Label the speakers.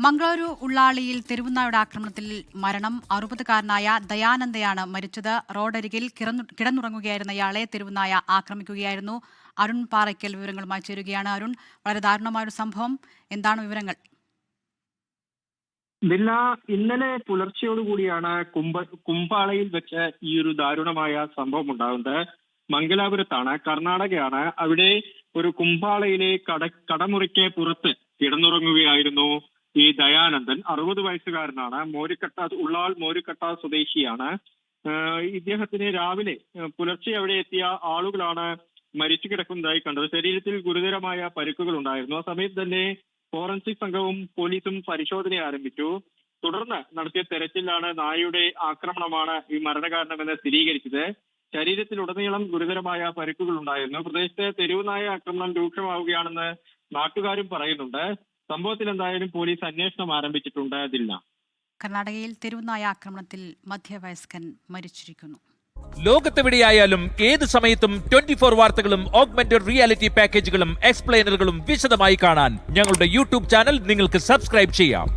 Speaker 1: മംഗളൂരു ഉള്ളാളിയിൽ തെരുവുനായുടെ ആക്രമണത്തിൽ മരണം. അറുപതുകാരനായ ദയാനന്ദയാണ് മരിച്ചത്. റോഡരികിൽ കിടന്നുറങ്ങുകയായിരുന്ന ഇയാളെ തെരുവുനായ ആക്രമിക്കുകയായിരുന്നു. അരുൺ പാറയ്ക്കൽ വിവരങ്ങളുമായി ചേരുകയാണ് അരുൺ. വളരെ ദാരുണമായൊരു സംഭവം. എന്താണ് വിവരങ്ങൾ?
Speaker 2: ദില്ല ഇന്നലെ പുലർച്ചയോടുകൂടിയാണ് കുമ്പ കുമ്പാളയിൽ വെച്ച് ഈ ഒരു ദാരുണമായ സംഭവം ഉണ്ടാകുന്നത്. മംഗലാപുരത്താണ് കർണാടകയാണ്. അവിടെ ഒരു കുമ്പാളയിലെ കട കടമുറിക്ക് പുറത്ത് കിടന്നുറങ്ങുകയായിരുന്നു ഈ ദയാനന്ദൻ അറുപത് വയസ്സുകാരനാണ്. മോരിക്കട്ട ഉള്ളാൾ മോരിക്കട്ട സ്വദേശിയാണ്. ഇദ്ദേഹത്തിന് രാവിലെ പുലർച്ചെ അവിടെ എത്തിയ ആളുകളാണ് മരിച്ചു കിടക്കുന്നതായി കണ്ടത്. ശരീരത്തിൽ ഗുരുതരമായ പരിക്കുകൾ ഉണ്ടായിരുന്നു ആ സമയത്ത് തന്നെ ഫോറൻസിക് സംഘവും പോലീസും പരിശോധന ആരംഭിച്ചു. തുടർന്ന് നടത്തിയ തെരച്ചിലാണ് നായയുടെ ആക്രമണമാണ് ഈ മരണകാരണമെന്ന് സ്ഥിരീകരിച്ചത്. ശരീരത്തിലുടനീളം ഗുരുതരമായ പരിക്കുകൾ ഉണ്ടായിരുന്നു പ്രദേശത്തെ തെരുവ് നായ ആക്രമണം രൂക്ഷമാവുകയാണെന്ന് നാട്ടുകാരും പറയുന്നുണ്ട്. സംഭവത്തിൽ എന്തായാലും പോലീസ് അന്വേഷണം ആരംഭിച്ചിട്ടുണ്ട്
Speaker 1: കർണാടകയിൽ തെരുവുനായ ആക്രമണത്തിൽ മധ്യവയസ്കൻ മരിച്ചിരിക്കുന്നു.
Speaker 3: ലോകത്തെവിടെയായാലും ഏത് സമയത്തും ട്വന്റി ഫോർ വാർത്തകളും ഓഗ്മെന്റഡ് റിയാലിറ്റി പാക്കേജുകളും എക്സ്പ്ലെയിനറുകളും വിശദമായി കാണാൻ ഞങ്ങളുടെ യൂട്യൂബ് ചാനൽ നിങ്ങൾക്ക് സബ്സ്ക്രൈബ് ചെയ്യാം.